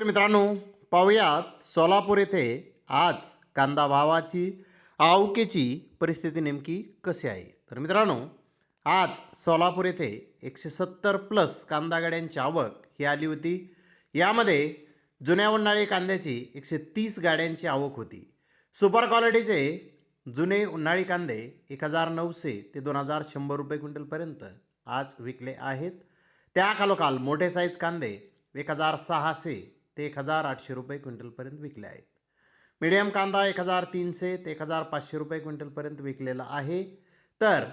मित्रांनो पाहुयात सोलापूर येथे आज कांदा भावाची आवकेची परिस्थिती नेमकी कशी आहे? तर मित्रांनो आज सोलापूर येथे एकशे सत्तर प्लस कांदा गाड्यांची आवक ही आली होती. यामध्ये जुन्या उन्हाळी कांद्याची एकशे तीस गाड्यांची आवक होती. सुपर क्वालिटीचे जुने उन्हाळी कांदे एक हजार नऊशे ते दोन हजार शंभर रुपये क्विंटलपर्यंत आज विकले आहेत. त्याखालोखाल मोठे साईज कांदे एक हजार सहाशे ते एक हजार आठशे रुपये क्विंटलपर्यंत विकले आहेत. मीडियम कांदा एक हजार तीनशे ते एक हजार पाचशे रुपये क्विंटलपर्यंत विकलेला आहे. तर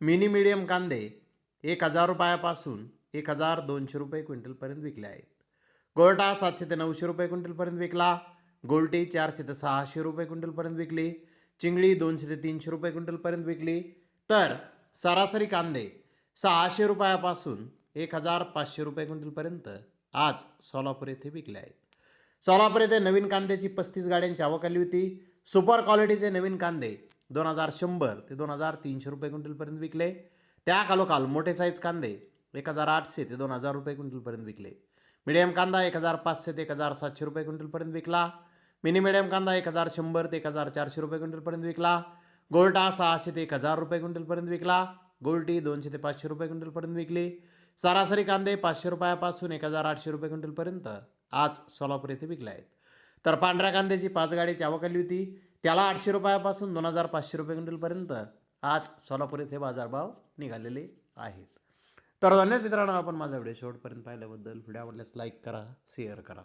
मिनी मीडियम कांदे एक हजार रुपयापासून एक हजार दोनशे रुपये क्विंटलपर्यंत विकले आहेत. गोल्टा सातशे ते नऊशे रुपये क्विंटलपर्यंत विकला. गोल्टी चारशे ते सहाशे रुपये क्विंटलपर्यंत विकली. चिंगळी दोनशे ते तीनशे रुपये क्विंटलपर्यंत विकली. तर सरासरी कांदे सहाशे रुपयापासून एक हजार पाचशे रुपये क्विंटलपर्यंत आज सोलापूर येथे विकले आहेत. सोलापूर येथे नवीन कांद्याची पस्तीस गाड्यांची आवक आली होती. सुपर क्वालिटीचे नवीन कांदे दोन हजार शंभर ते दोन हजार तीनशे रुपये क्विंटलपर्यंत विकले. त्या खालोखाल मोठे साईज कांदे एक हजार आठशे ते दोन हजार रुपये क्विंटलपर्यंत विकले. मिडियम कांदा एक हजार पाचशे ते एक हजार सातशे रुपये क्विंटलपर्यंत विकला. मिनी मिडियम कांदा एक हजार शंभर ते एक हजार चारशे रुपये क्विंटलपर्यंत विकला. गोल्टा सहाशे ते एक हजार रुपये क्विंटलपर्यंत विकला. गोल्टी दोनशे ते पाचशे रुपये क्विंटलपर्यंत विकली. सरासरी कांदे पाचशे रुपयापासून एक हजार आठशे रुपये क्विंटलपर्यंत आज सोलापूर येथे विकले आहेत. तर पांढऱ्या कांद्याची पाच गाडी चावक आली होती. त्याला आठशे रुपयापासून दोन हजार पाचशे रुपये क्विंटलपर्यंत आज सोलापूर येथे बाजारभाव निघालेले आहेत. तर धन्यवाद मित्रांनो आपण माझा व्हिडिओ शेवटपर्यंत पाहिल्याबद्दल. व्हिडिओ आवडल्यास लाईक करा शेअर करा.